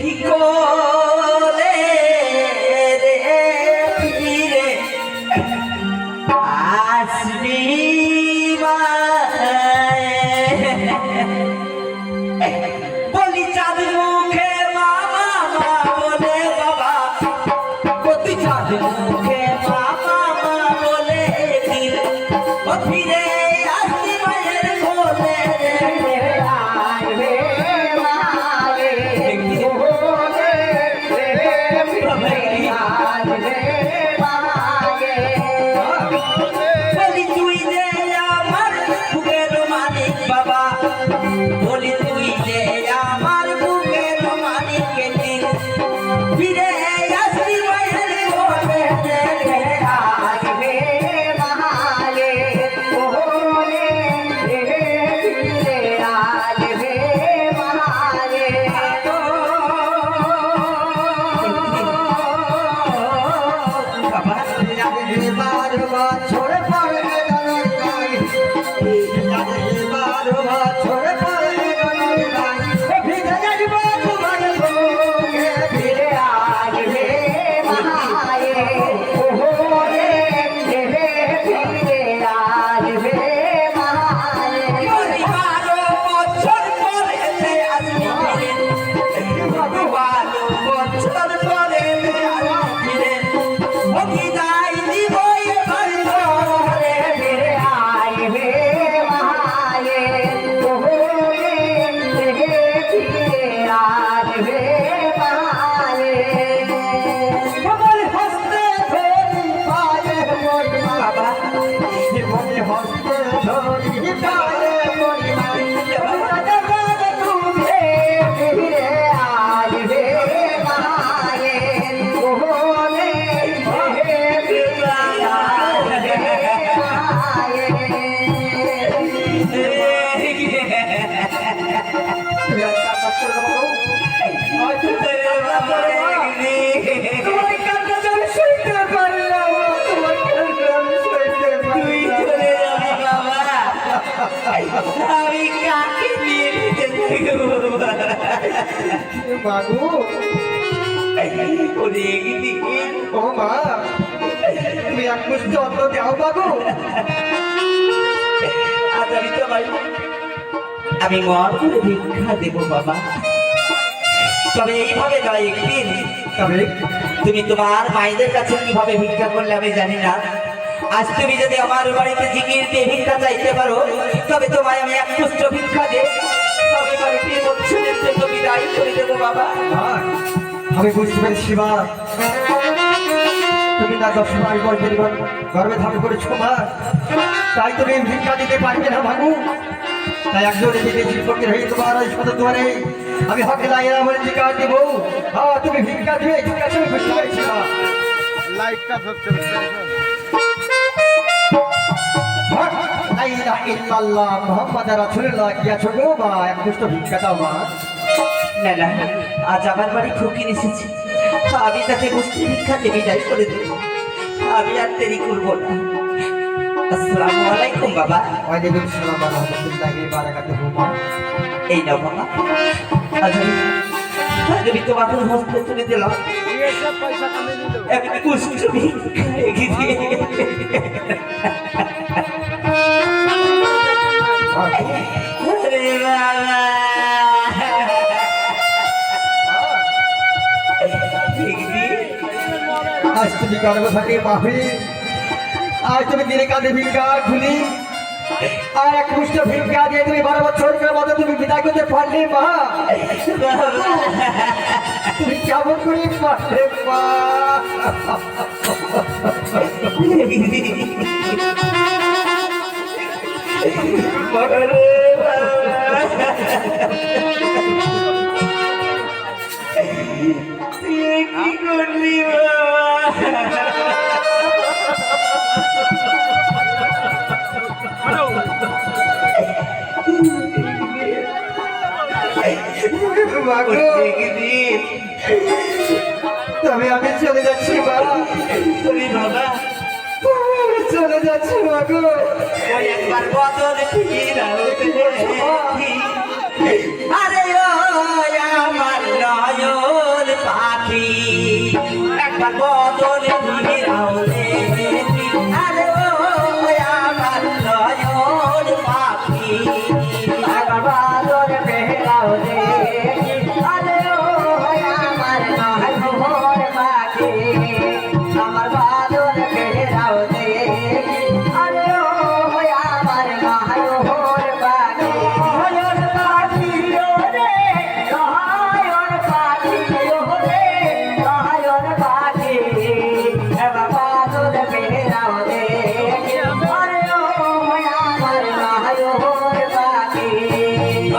কি তুমি এক আমি আমি মর করে ভিক্ষা দেব বাবা তবে এইভাবে নয় একদিন তবে তুমি তোমার মায়েদের কাছে কীভাবে ভিক্ষা করলে আমি জানি না। আজ তুমি যদি আমার বাড়িতে জিকির দিয়ে ভিক্ষা চাইতে পারো তবে তোমায় আমি এক পুষ্ট ভিক্ষা দে তবে বাড়িতে বছরের জন্য বিদায় করে দেবো বাবা। আমি বুঝতে পেরেছি মা তুমি না দশ মাস বয়সের গর- গর্ভে ধারণ করেছ মা। তাই তুমি ভিক্ষা দিতে পারবে না তাই একজন বিদেশি ফকির হয়ে তোমার ওই শত দুয়ারে আমি হকে লাইনা দিব। হ্যাঁ তুমি ভিক্ষা দিবে আমি বুঝতে পেরেছি মা। লাইটটা ধরতে লা ইলাহা ইল্লাল্লাহ মুহাম্মদ রাসূলুল্লাহ কি আছো গো মা এক মুষ্ট ভিক্ষা দাও মা। না না আজ আমার বাড়ি ফকির এসেছে আমি তাকে বসতে ভিক্ষা বিদায় করে দেব। আমি আর দেরি করব না। আসসালামু আলাইকুম বাবা। ওয়ালাইকুম আসসালাম ওয়া রাহমাতুল্লাহি ওয়া বারাকাতুহু মা। এই নাও বাবা। আজ আমি হস্তে তুলে দিলাম। এক আজ তুমি গর্ব থাকে মাফি আজ তুমি দিনে কাঁধে ভিক্ষা ঝুলি আর এক মুষ্ট ভিক্ষা দিয়ে তুমি বারো বছরের মতো তুমি বিদায় করতে পারলে মা। তুমি কেমন করে পারলে মা। কি করলি প্রত্যেক দিন তবে আমি চলে যাচ্ছি বাবা। বাবা। চলে যাচ্ছি মাগো একবার বদলে আরে আমার নয়ন পাখি। একবার বদলে ধীরে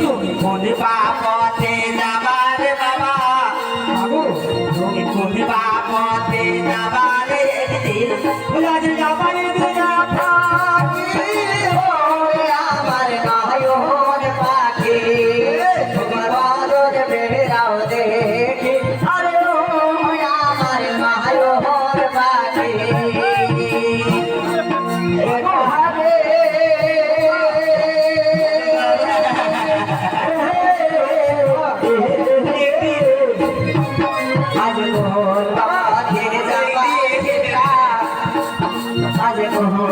তুমি কোন বাপতে আজ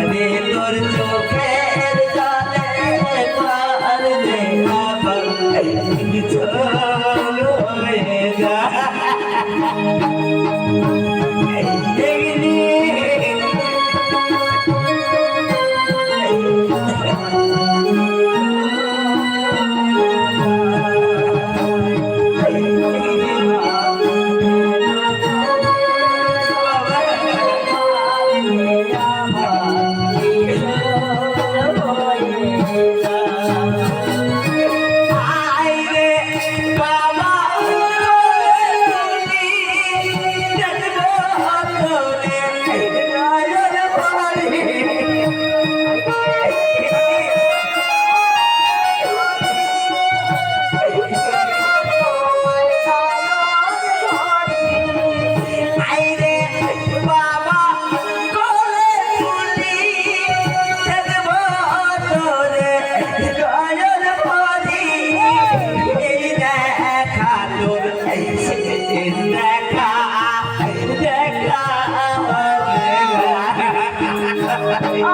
যায়